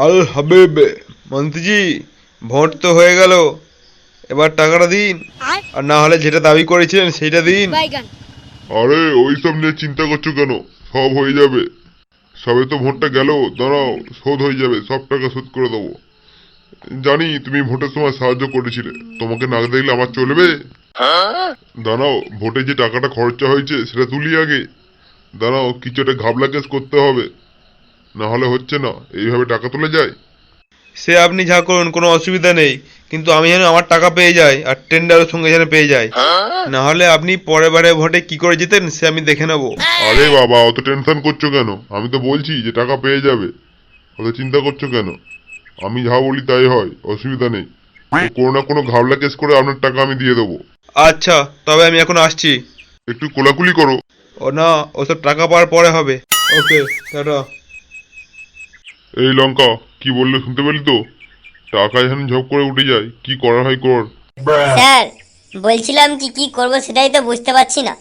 আল Habib মন্ত্রীজি vote তো হয়ে গেল। এবার টাকাটা দিন। আর? না হলে যেটা দাবি করেছিলেন সেটা দিন। আরে ওইসব নিয়ে চিন্তা করছ কেন? সব হয়ে যাবে। সবে তো ভোটটা গেল দাঁড়াও শোধ হয়ে যাবে সব টাকা শোধ করে দেবো। জানি তুমি ভোটের সময় সাহায্য করেছিলে। তোমাকে না দেখলে আমার চলবে? দাঁড়াও ভোটে যে টাকাটা খরচা হয়েছে সেটা তুলি আগে। দাঁড়াও কিছু একটা ঘাবলা কেস করতে হবে। না হলে হচ্ছে না এইভাবে টাকা তুলে যায়। সে আপনি যা করুন কোনো অসুবিধা নেই কিন্তু আমি যেন আমার টাকা পেয়ে যাই আর টেন্ডারের সঙ্গে যেন পেয়ে যাই। না হলে আপনি পরের বারে ভোটে কি করে যেতেন সে আমি দেখে নেব। আরে বাবা অত টেনশন করছ কেন? আমি তো বলছি যে টাকা পেয়ে যাবে। অত চিন্তা করছ কেন? আমি যা বলি তাই হয় অসুবিধা নেই। কোনো না কোনো ঘাবলা কেস করে আপনার টাকা আমি দিয়ে দেবো। আচ্ছা তবে আমি এখন আসছি। একটু কোলাকুলি করো। ও না ওসব টাকা পাওয়ার পরে হবে। Okay tata. এই লঙ্কা কি বললে শুনতে পেলি তো? টাকা যেন ঝপ করে উঠে যায় কি করা হয় কর। স্যার বলছিলাম কি কি করব সেটাই তো বুঝতে পারছি না।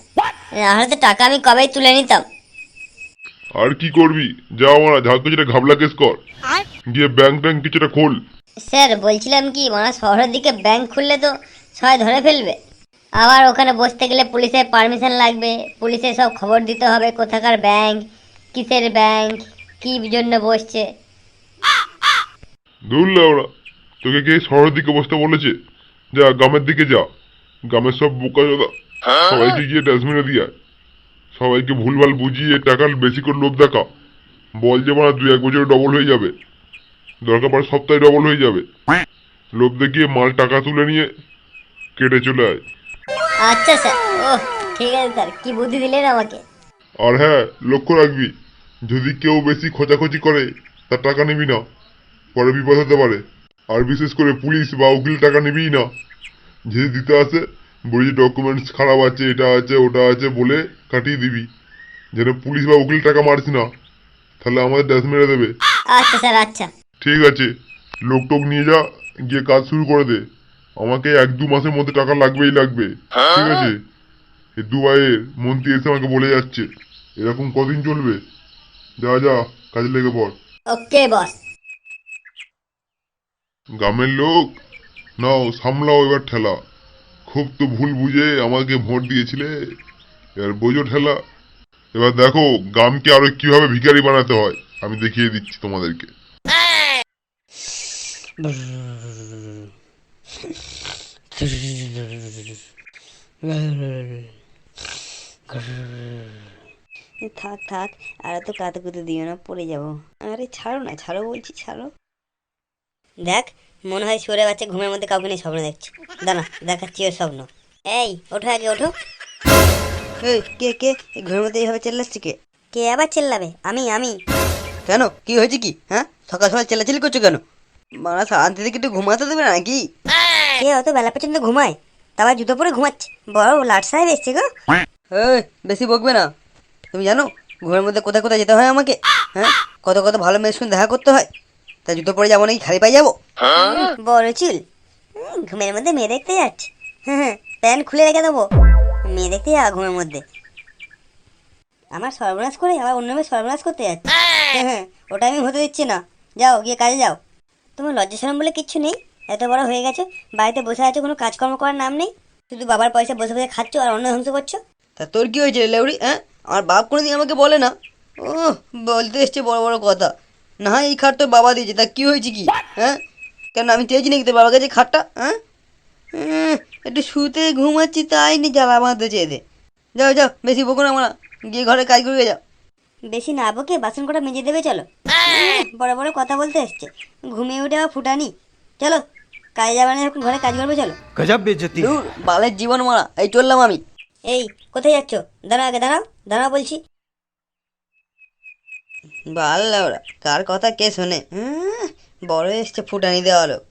নাহলে তো টাকা আমি কবেই তুলে নিতাম। আর কি করবি? যা আমরা যা কিছুটা ঘাবলা কেস কর। গিয়ে ব্যাংক ট্যাঙ্ক কিছুটা খোল। স্যার বলছিলাম কি মানে শহরের দিকে ব্যাংক খুললে তো সবাই ধরে ফেলবে। আবার ওখানে বসতে গেলে পুলিশের পারমিশন লাগবে। পুলিশের সব খবর দিতে হবে কোথাকার ব্যাংক কিসের ব্যাংক কি জন্য বসছে? ধরলে ওরা তোকে কে শহরের দিকে বসতে বলেছে? যা গ্রামের দিকে যা। গ্রামের সব বোকা জোদা। সবাইকে গিয়ে ডাস্টবিনে দিয়ে। সবাইকে ভুলভাল বুঝিয়ে টাকা বেশি করে লোভ দেখা। বল যে মারা দুই এক বছরে ডবল হয়ে যাবে। দরকার পড়ে সপ্তাহে ডবল হয়ে যাবে। লোভ দেখিয়ে মাল টাকা তুলে নিয়ে কেটে চলে আয়। আচ্ছা স্যার ও ঠিক আছে স্যার কি বুদ্ধি দিলেন আমাকে। আর হ্যাঁ লক্ষ্য রাখবি। যদি কেউ বেশি খোঁচাখুচি করে তার টাকা নিবি না। পরে বিপদ হতে পারে। আর বিশেষ করে পুলিশ বা উকিল টাকা নিবিই না। যে দিতে আসে বলি ডকুমেন্টস খারাপ আছে এটা আছে ওটা আছে বলে কাটিয়ে দিবি। যেন পুলিশ বা উকিল টাকা মারিস না। তাহলে আমাদের ড্যাস মেরে দেবে। আচ্ছা স্যার আচ্ছা। ঠিক আছে। লোক টোক নিয়ে যা গিয়ে কাজ শুরু করে দে। আমাকে এক দু মাসের মধ্যে টাকা লাগবেই লাগবে। ঠিক আছে? দুবাইয়ের মন্ত্রী এসে আমাকে বলে যাচ্ছে। এরকম কদিন চলবে? যা যা কাজে লেগে পড় ওকে বস গ্রামের লোক নাও সামলাও এবার ঠেলা খুব তো ভুল বুঝে আমাকে ভোট দিয়েছিলে এবার বোঝো ঠেলা এবার দেখো গ্রামকে আরও কীভাবে ভিখারি বানাতে হয় আমি দেখিয়ে দিচ্ছি তোমাদেরকে থাক থাক আর তো কাতুকুতু দিও না পড়ে যাব। আরে ছাড়ো না ছাড়ো বলছি ছাড়ো। দেখ মনে হয় সরে বাচ্চা ঘুমের মধ্যে কাউকে নিয়ে স্বপ্ন দেখছি। দাঁড়া দেখাচ্ছি ওর স্বপ্ন। এই ওঠো আগে ওঠো। এই কে কে? এই ঘরের মধ্যে এইভাবে চেল্লাচ্ছি কে? কে আবার চেল্লাবে? আমি আমি। কেন? কি হয়েছে কি? হ্যাঁ? সকাল সকাল চেল্লাচিল্লি করছ কেন? মারা শান্তি থেকে একটু ঘুমাতে দেবে না নাকি? কে অত বেলা পর্যন্ত ঘুমায়? তারপর জুতো পরে ঘুমাচ্ছে। বড় লাট সাহেব এসছে গো। বেশি বকবে না। তুমি জানো ঘুমের মধ্যে কোথায় কোথায় যেতে হয় আমাকে? হ্যাঁ? কত কত ভালো মেয়ের সঙ্গে দেখা করতে হয়। তা জুতো পরে যাব নাকি খালি পাই যাব? বড় চুল। ঘুমের মধ্যে মেয়ে দেখতে যাচ্ছে। হ্যাঁ হ্যাঁ প্যান্ট খুলে রেখে দেবো। মেয়ে দেখতে যা ঘুমের মধ্যে। আমার সর্বনাশ করে আবার অন্য মেয়ে সর্বনাশ করতে যাচ্ছে। হ্যাঁ হ্যাঁ ওটা আমি হতে দিচ্ছি না। যাও গিয়ে কাজে যাও। তোমার লজ্জা শরম বলে কিচ্ছু নেই। এত বড় হয়ে গেছো বাড়িতে বসে আছো কোনো কাজকর্ম করার নাম নেই। শুধু বাবার পয়সা বসে বসে খাচ্ছ আর অন্য ধ্বংস করছ। তা তোর কি হয়েছে রে লেউড়ি হ্যাঁ? আমার বাপ কোনো দিন আমাকে বলে না। ও বলতে এসছে বড় বড় কথা। না এই খাট তোর বাবা দিয়েছে তা কী হয়েছে কি? হ্যাঁ? কেন আমি চেয়েছি নাকি তোর বাবার কাছে খাটটা হ্যাঁ? একটু শুতে ঘুমাচ্ছি তাই নি জ্বালা বাঁধতে চেয়ে যাও যাও বেশি বকো না আমরা গিয়ে ঘরে কাজ করে যাও বেশি না বকে বাসন কটা মেজে দেবে চলো। বড় বড় কথা বলতে এসছে। ঘুমিয়ে উঠে আবার ফুটানি। চলো কাজে যাবে না এখন ঘরে কাজ করবে চলো। গজব বেজতি। বালের জীবন মারা এই চললাম আমি। এই কোথায় যাচ্ছ? দাঁড়া আগে দাঁড়াও দাঁড়াও বলছি। বাল ওরা কার কথা কে শোনে? বড় এসছে ফুটানি দেওয়া লোক।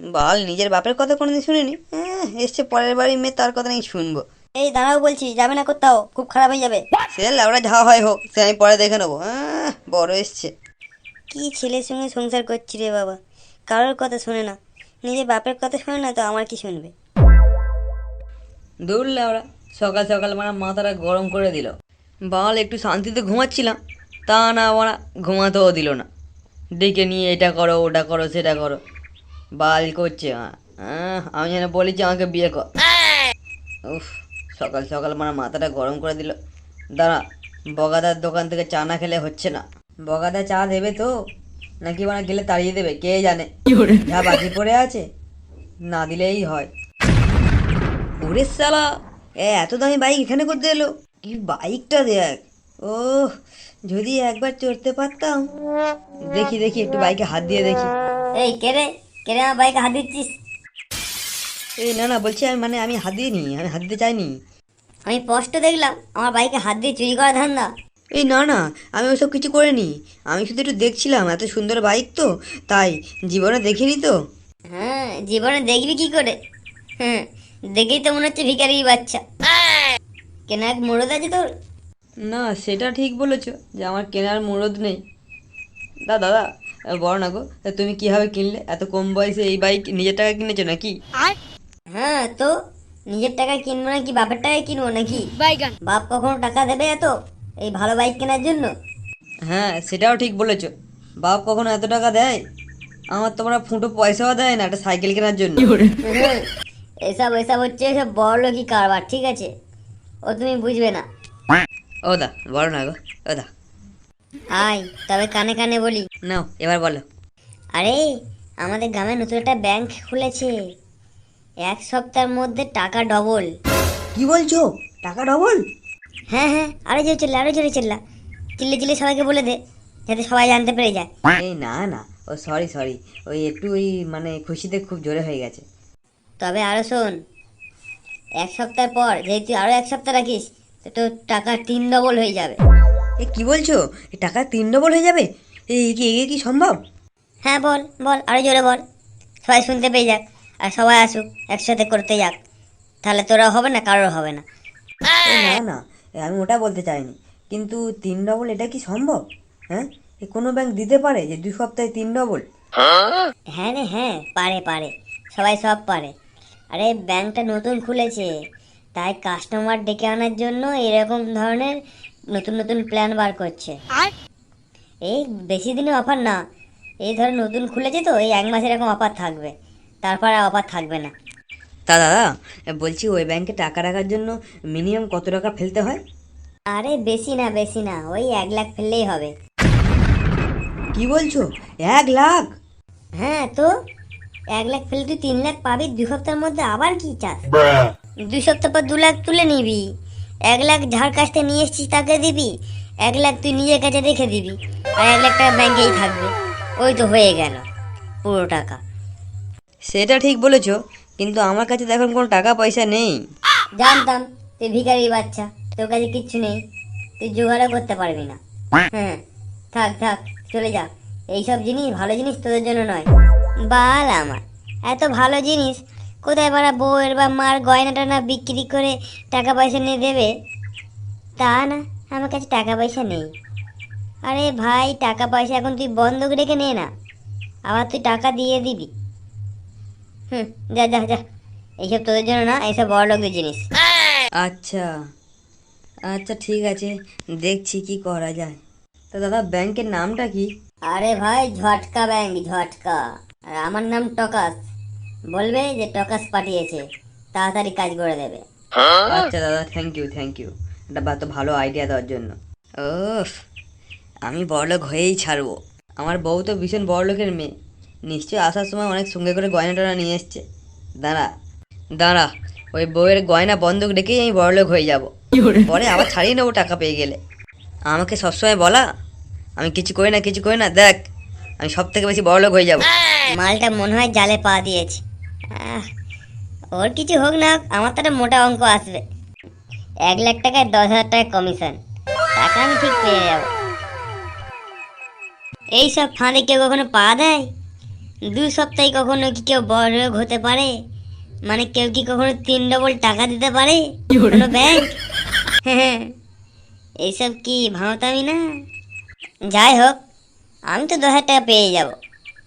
বাল নিজের বাপের কথা কোনোদিন শুনিনি? এসছে পরের বাড়ি মেয়ে তার কথা নাকি শুনব। এই দাঁড়াও বলছি যাবে না কোথাও খুব খারাপ হয়ে যাবে। সে লাউড়া যা হয় হোক সে আমি পরে দেখে নেব। বড় এসছে। কি ছেলের সঙ্গে সংসার করছি রে বাবা কারোর কথা শোনে না। নিজের বাপের কথা শোনে না তো আমার কি শুনবে? দূর লাউড়া সকাল সকাল মারা মাথাটা গরম করে দিল। বাল একটু শান্তিতে ঘুমাচ্ছিলাম তা না মারা ঘুমাতেও দিল না। ডেকে নিয়ে এটা করো ওটা করো সেটা করো। বাল করছে আমি যেন বলেছি আমাকে বিয়ে কর। উফ সকাল সকাল মানে মাথাটা গরম করে দিল। দাঁড়া বগাদার দোকান থেকে চা না খেলে হচ্ছে না। বগাদা চা দেবে তো? নাকি মানে গেলে তাড়িয়ে দেবে? কে জানে? যা বাকি পড়ে আছে না দিলেই হয়। ওরে সালা এ এত দামি বাইক এখানে করতে এলো? কি বাইকটা দেখ। ও যদি একবার চড়তে পারতাম। দেখি দেখি একটু বাইকে হাত দিয়ে দেখি। এই কে রে? কে রে আমার বাইকে হাত দিচ্ছিস? এই না না বলছি আমি মানে আমি হাত দিইনি আমি হাত দিতে চাইনি। আমি স্পষ্ট দেখলাম আমার বাইকে হাত দিয়ে চুরি করা ধান্দা। এই না না আমি ওসব কিছু করিনি। আমি শুধু একটু দেখছিলাম এত সুন্দর বাইক তো তাই জীবনে দেখিনি তো। হ্যাঁ জীবনে দেখবি কি করে? হ্যাঁ দেখেই তো মনে হচ্ছে ভিখারি বাচ্চা। কেন এক মুরদ আছে তোর? না সেটা ঠিক বলেছ যে আমার কেনার মুরদ নেই। দা দাদা বড় না গো তা তুমি কীভাবে কিনলে? এত কম বয়সে এই বাইক নিজের টাকা কিনেছো নাকি? হ্যাঁ তো নিজের টাকায় কিনবো নাকি বাপের টাকায় কিনবো নাকি? বাপ কখনো টাকা দেবে এত এই ভালো বাইক কেনার জন্য? হ্যাঁ সেটাও ঠিক বলেছ। বাপ কখনো এত টাকা দেয়? আমার তোমরা ফুটো পয়সাও দেয় না একটা সাইকেল কেনার জন্য। এসব এসব হচ্ছে এসব বড় লোকই কারবার ঠিক আছে? ও তুমি বুঝবে না। ও দা বলো না গো ও দা। আয় তবে কানে কানে বলি। নাও এবার বলো। আরে আমাদের গ্রামে নতুন একটা ব্যাংক খুলেছে। এক সপ্তাহের মধ্যে টাকা ডবল। কি বলছো? টাকা ডবল? হ্যাঁ হ্যাঁ আরে জোরে চিল্লা আরও জোরে চিল্লা। চিল্লে চিল্লে সবাইকে বলে দে যাতে সবাই জানতে পেরে যায়। এই না না ও সরি সরি ওই একটু ওই মানে খুশিতে খুব জোরে হয়ে গেছে। তবে আরও শোন এক সপ্তাহ পর যেহেতু আরও এক সপ্তাহ রাখিস তো তোর টাকা তিন ডবল হয়ে যাবে। এ কি বলছো? এই টাকা তিন ডবল হয়ে যাবে? এই কি এ কি সম্ভব? হ্যাঁ বল বল আরও জোরে বল। সবাই শুনতে পেয়ে যাক আর সবাই আসুক একসাথে করতে যাক। তাহলে তোরা হবে না কারোর হবে না। এ না না আমি ওটা বলতে চাইনি। কিন্তু তিন ডবল এটা কি সম্ভব? হ্যাঁ? এ কোনো ব্যাংক দিতে পারে যে দুই সপ্তাহে তিন ডবল হ্যাঁ রে হ্যাঁ পারে পারে। সবাই সব পারে। আরে ব্যাংকটা নতুন খুলেছে। তাই কাস্টমার ডেকে আনার জন্য এরকম ধরনের নতুন নতুন প্ল্যান বার করছে। এই বেশি দিনের অফার না। এই ধর নতুন খুলেছে তো এই এক মাসের এরকম অফার থাকবে। তারপর আর অফার থাকবে না। তা দাদা বলছি ওই ব্যাংকে টাকা রাখার জন্য মিনিমাম কত টাকা ফেলতে হয়? আরে বেশি না বেশি না ওই এক লাখ ফেললেই হবে। কি বলছো? এক লাখ? হ্যাঁ তো? এক লাখ ফেলে তুই তিন লাখ পাবি দু সপ্তাহের মধ্যে আবার কি চাস? দুই সপ্তাহ পর দু লাখ তুলে নিবি। এক লাখ ঝাড় কাছতে নিয়ে এসছিস তাকে দিবি এক লাখ তুই নিজের কাছে রেখে দিবি আর এক লাখ টাকা ব্যাংকেই থাকবে। ওই তো হয়ে গেল পুরো টাকা। সেটা ঠিক বলেছ কিন্তু আমার কাছে তো এখন কোনো টাকা পয়সা নেই। জানতাম তুই ভিখারি বাচ্চা তোর কাছে কিচ্ছু নেই তুই জোগাড়ও করতে পারবি না। হ্যাঁ থাক থাক চলে যা। এইসব জিনিস ভালো জিনিস তোদের জন্য নয়। বাল আমার। এত ভালো জিনিস কোথায় পারা বউয়ের বা মার গয়না টয়না বিক্রি করে টাকা পয়সা নিয়ে দেবে? তা না আমার কাছে টাকা পয়সা নেই। আরে ভাই টাকা পয়সা এখন তুই বন্ধক রেখে নে না। আবার তুই টাকা দিয়ে দিবি। হুম যা যা যা। এইসব তোদের জন্য না এইসব বড় লোকদের জিনিস। আচ্ছা। আচ্ছা ঠিক আছে। দেখছি কি করা যায়। তো দাদা ব্যাংকের নামটা কি? আরে ভাই ঝটকা ব্যাংক ঝটকা। আমার নাম টকাস। বলবে যে টকাস পাঠিয়েছে। তাড়াতাড়ি কাজ করে দেবে। আচ্ছা দাদা থ্যাংক ইউ থ্যাংক ইউ এটা বা তো ভালো আইডিয়া দেওয়ার জন্য। ও আমি বড়লোক হয়েই ছাড়বো। আমার বউ তো ভীষণ বড়লোকের মেয়ে। নিশ্চয়ই আসার সময় অনেক সঙ্গে করে গয়না টয়না নিয়ে এসছে। দাঁড়া দাঁড়া। ওই বউয়ের গয়না বন্ধক রেখেই আমি বড়লোক হয়ে যাব। পরে আবার ছাড়িয়ে নেব টাকা পেয়ে গেলে। আমাকে সবসময় বলা আমি কিছু করি না কিছু করি না দেখ। আমি সব থেকে বেশি বড়লোক হয়ে যাব। মালটা মনে হয় জালে পা দিয়েছে। ওর কিছু হোক না, আমার তো একটা মোটা অঙ্ক আসবে। এক লাখ টাকায় দশ হাজার টাকা কমিশন টাকা আমি ঠিক পেয়ে যাব। এইসব ফাঁদে কেউ কখনো পা দেয়? দু সপ্তাহে কখনো কি কেউ বড় লোক হতে পারে? মানে কেউ কি কখনো তিন ডবল টাকা দিতে পারে? কোনো ব্যাংক হ্যাঁ। এইসব কি ভাঙতামি না? যাই হোক, আমি তো দশ হাজার টাকা পেয়ে যাব।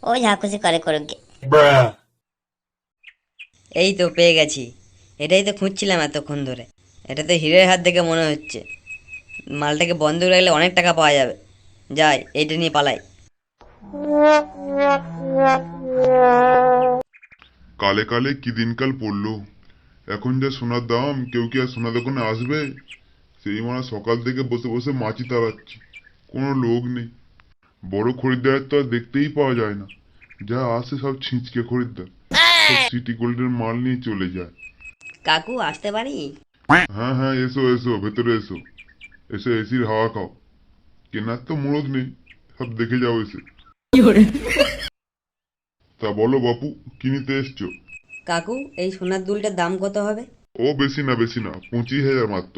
ও যা খুশি করে করুক। এই তো পেয়ে গেছি। এটাই তো খুঁজছিলাম এতক্ষণ ধরে। এটা তো হিরের হাত দেখে মনে হচ্ছে। মালটাকে বন্ধ রাখলে অনেক টাকা পাওয়া যাবে। যাই এইটা নিয়ে পালাই। কালে কালে কি দিনকাল পড়ল? এখন যা সোনার দাম কেউ কি আর সোনা দোকানে আসবে? সেই মানে সকাল থেকে বসে বসে মাছি তাড়াচ্ছি। কোনো লোক নেই। বড় খরিদ্দার তো আর দেখতেই পাওয়া যায় না। যা আসে সব ছিঁচকে খরিদ্দার। সব সিটি গোল্ডের মাল নিয়ে চলে যায়। কাকু আসতে পারি? হ্যাঁ হ্যাঁ এসো এসো ভেতরে এসো। এসে এসির হাওয়া খাও। কেনার তো মুরদ নেই। সব দেখে যাও এসে। তা বলো বাপু কি নিতে এসছো? কাকু এই সোনার দুলটার দাম কত হবে? ও বেশি না বেশি না পঁচিশ হাজার মাত্র।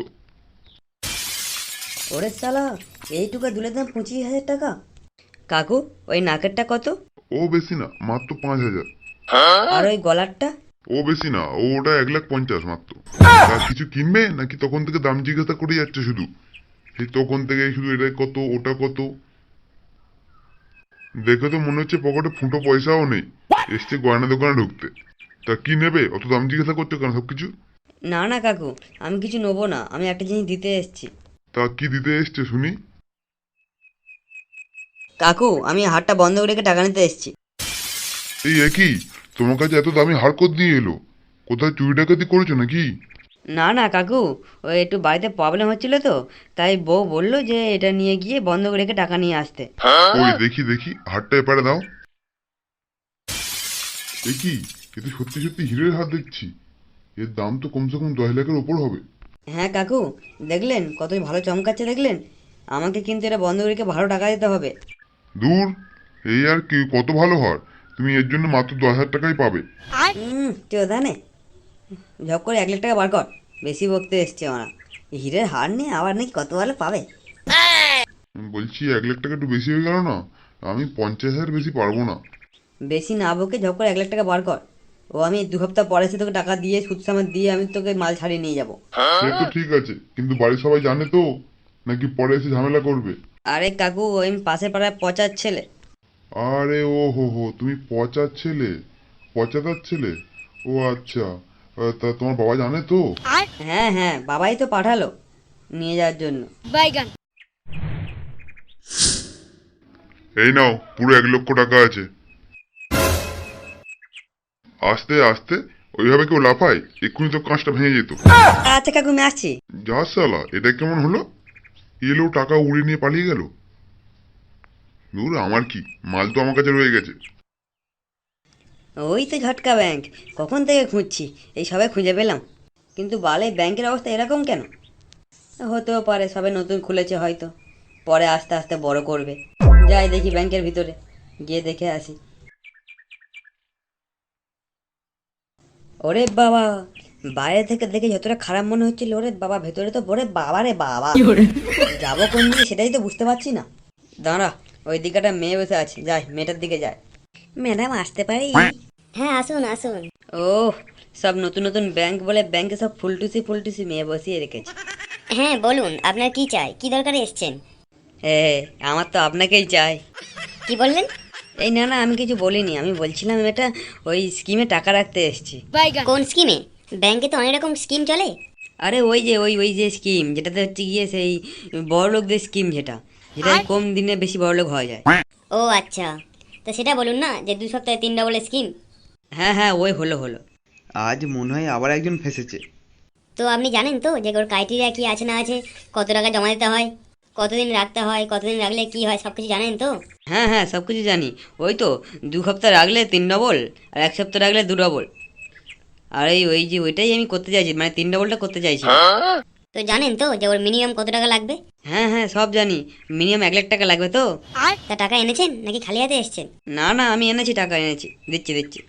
ওরে সালা এইটুকু দুলের দাম পঁচিশ হাজার টাকা? কাকু ওই নাকেরটা কত? ও বেশি না মাত্র পাঁচ হাজার। আর ওই গলারটা? ও বেশি না ও ওটা এক লাখ পঞ্চাশ মাত্র। আর কিছু কিনবে? নাকি তখন থেকে দাম জিজ্ঞাসা করে যাচ্ছে শুধু? সেই তখন থেকে শুধু এটা কত ওটা কত? দেখে তো মনে হচ্ছে পকেটে ফুটো পয়সাও নেই। এসছে গয়না দোকানে ঢুকতে। তা কি নেবে? অত দাম জিজ্ঞাসা করছ কেন সবকিছু? না না কাকু আমি কিছু নেব না আমি একটা জিনিস দিতে এসেছি। তা কি দিতে এসছে শুনি? কাকু আমি হাটটা বন্ধ রেখে টাকা নিতে এসেছি। এই একই তোমার কাছে এত দামি হারকত দিয়ে এলো? কোথায় চুরি ডাকাতি করেছ নাকি? না না কাকু ওই একটু বাড়িতে প্রবলেম হচ্ছিল তো তাই বউ বলল যে এটা নিয়ে গিয়ে বন্ধ রেখে টাকা নিয়ে আসতে। ওই দেখি দেখি হারটা এপারে দাও। দেখি কি এ তো সত্যি সত্যি হিরের হাত দেখছি। এর দাম তো কমসে কম দশ লাখের ওপর হবে। হ্যাঁ কাকু দেখলেন কত ভালো চমকাচ্ছে দেখলেন? আমাকে কিন্তু এটা বন্ধ রেখে ভালো টাকা দিতে হবে। দূর এই আর কি কত ভালো হয়। তুমি এর জন্য মাত্র দশ হাজার টাকাই পাবে। হুম চোদা ঝপ করে এক লাখ টাকা বার কর। বেশি বকতে এসছে ওরা। এই হীরের হার নিয়ে আবার নাকি কত ভালো পাবে? বলছি এক লাখ টাকা একটু বেশি হয়ে গেল না? আমি পঞ্চাশ হাজার বেশি পারব না। বেশি না বকে ঝপ করে এক লাখ টাকা বার কর। ও আমি দু সপ্তাহ পরে এসে তোকে টাকা দিয়ে সুদ সামার দিয়ে আমি তোকে মাল ছাড়িয়ে নিয়ে যাব। সে তো ঠিক আছে কিন্তু বাড়ির সবাই জানে তো? নাকি পরে এসে ঝামেলা করবে? আরে কাকু ওই পাশে পাড়ায় পচার ছেলে। আরে ও হো হো তুমি পচার ছেলে? পচাতার ছেলে? ও আচ্ছা তা তোমার বাবা জানে তো? হ্যাঁ হ্যাঁ বাবাই তো পাঠালো নিয়ে যাওয়ার জন্য। বাইগান এই নাও পুরো এক লক্ষ টাকা আছে। আস্তে আস্তে ওইভাবে কেউ লাফায় এক্ষুনি তো কাঁচটা ভেঙে যেত। আচ্ছা কাকু আমি আসছি। যা সালা এটা কেমন হলো? এলো, টাকা উড়ে নিয়ে পালিয়ে গেল। দূর আমার কি? মাল তো আমার কাছে রয়ে গেছে। ওই তো ঝটকা ব্যাংক কখন থেকে খুঁজছি? এই সবে খুঁজে পেলাম। কিন্তু বালে ব্যাংকের অবস্থা এরকম কেন? হতেও পারে, সবে নতুন খুলেছে হয়তো। পরে আস্তে আস্তে বড় করবে। যাই দেখি ব্যাংকের ভিতরে। গিয়ে দেখে আসি। ওরে বাবা! বাইরে থেকে দেখে যতটা খারাপ মনে হচ্ছিল ওরে বাবা ভেতরে তো ওরে বাবা রে বাবা। যাব কোন দিকে সেটাই তো বুঝতে পারছি না। দাঁড়া ওই দিকে একটা মেয়ে বসে আছে যাই মেয়েটার দিকে যায় ম্যাডাম আসতে পারি? হ্যাঁ আসুন আসুন। ও সব নতুন নতুন ব্যাংক বলে ব্যাংকে সব ফুলটুসি ফুলটুসি মেয়ে বসিয়ে রেখেছে। হ্যাঁ বলুন আপনার কি চাই? কি দরকারে এসছেন? হে আমার তো আপনাকেই চাই। কি বললেন? এই না না আমি কিছু বলিনি আমি বলছিলাম এটা ওই স্কিমে টাকা রাখতে এসেছি। কোন স্কিমে? ব্যাংকে তো অনেক রকম স্কিম চলে। আরে ওই যে ওই ওই যে স্কিম যেটাতে হচ্ছে গিয়ে সেই বড় লোকদের স্কিম যেটা যেটা কম দিনে বেশি বড় লোক হওয়া যায়। ও আচ্ছা। তো সেটা বলুন না যে দু সপ্তাহে তিন ডবল স্কিম হ্যাঁ হ্যাঁ ওই হলো হলো। আজ মনে হয় আবার একজন ফেসেছে। তো আপনি জানেন তো যে ওর ক্রাইটেরিয়া কি আছে না আছে কত টাকা জমা দিতে হয় কতদিন রাখতে হয় কতদিন রাখলে কি হয় সব কিছু জানেন তো? হ্যাঁ হ্যাঁ সব কিছু জানি। ওই তো দু সপ্তাহ রাখলে তিন ডবল আর এক সপ্তাহ রাখলে দু ডবল আর এই ওই যে ওইটাই আমি করতে চাইছি মানে তিন ডবলটা করতে চাইছি। তো জানেন তো যে ওর মিনিমাম কত টাকা লাগবে? হ্যাঁ হ্যাঁ সব জানি। মিনিমাম এক লাখ টাকা লাগবে তো। তা টাকা এনেছেন নাকি খালি হাতে এসছেন? না না আমি এনেছি টাকা এনেছি। দিচ্ছি দিচ্ছি।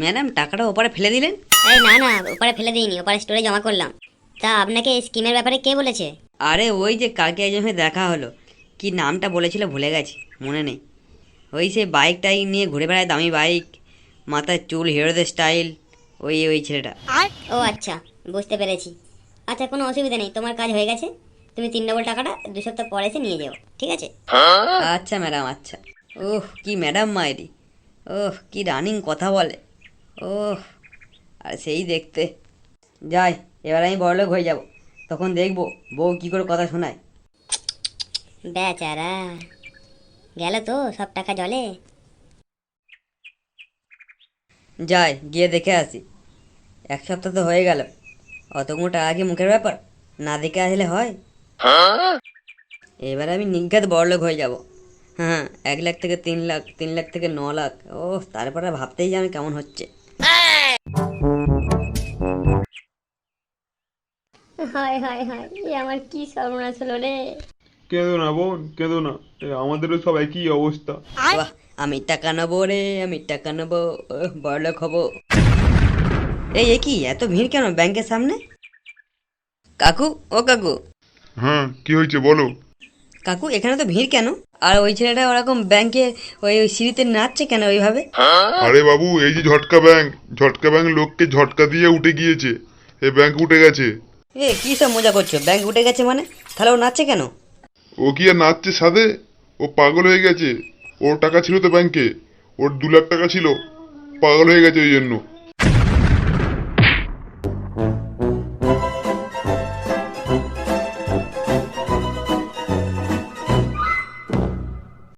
ম্যাডাম টাকাটা ওপারে ফেলে দিলেন? আরে না না ওপারে ফেলে দিইনি ওপারে স্টোরে জমা করলাম। তা আপনাকে এই স্কিমের ব্যাপারে কে বলেছে? আরে ওই যে কালকে একজন সাথে দেখা হলো। কি নামটা বলেছিল ভুলে গেছি মনে নেই। ওই সে বাইক টাইক নিয়ে ঘুরে বেড়ায় দামি বাইক মাথার চুল হিরোদের স্টাইল ওই ওই ছেলেটা। আর? ও আচ্ছা। বুঝতে পেরেছি। আচ্ছা কোনো অসুবিধা নেই। তোমার কাজ হয়ে গেছে। তুমি তিন ডবল টাকাটা দু সপ্তাহ পরে এসে নিয়ে যাও। ঠিক আছে? আচ্ছা ম্যাডাম আচ্ছা। ওহ কি ম্যাডাম মায়েরি ওহ কি রানিং কথা বলে। ওহ আর সেই দেখতে। যাই এবার আমি বড়লোক হয়ে যাব। তখন দেখব বউ কি করে কথা শোনায়। বেচারা। গেল তো সব টাকা জলে। যাই গিয়ে দেখে আসি। এক সপ্তাহ তো হয়ে গেল। অতগুলো টাকা কি মুখের ব্যাপার? না দেখে আসলে হয়? এবার আমি নিজ্ঞাত বড়লোক হয়ে যাব। হ্যাঁ এক লাখ থেকে তিন লাখ তিন লাখ থেকে ন লাখ। ও তারপরে ভাবতেই জানি কেমন হচ্ছে। হায় হায় হায় এ আমার কি সর্বনাশ হলো রে? কেঁদো না বোন কেঁদো না। এ আমাদেরও সব একই অবস্থা? বাহ আমি টাকা নেব রে আমি টাকা নেব বড়লোক হব। এই এ কি? এত ভিড় কেন ব্যাংকের সামনে? কাকু ও কাকু। হ্যাঁ কি হয়েছে বলো? কাকু এখানে তো ভিড় কেন? আর ওই ছেলেটা ওরকম ব্যাংকে ওই ওই সিঁড়িতে নাচছে কেন ওইভাবে? আরে বাবু এই যে ঝটকা ব্যাংক। ঝটকা ব্যাংক লোককে ঝটকা দিয়ে উঠে গিয়েছে। এই ব্যাংক উঠে গেছে। এ কি সব মজা করছ? ব্যাংক উঠে গেছে মানে? তাহলে ও নাচছে কেন? ও কি আর নাচছে সাদে ও পাগল হয়ে গেছে। ওর টাকা ছিল তো ব্যাংকে ওর দু লাখ টাকা ছিল। পাগল হয়ে গেছে ওই জন্য।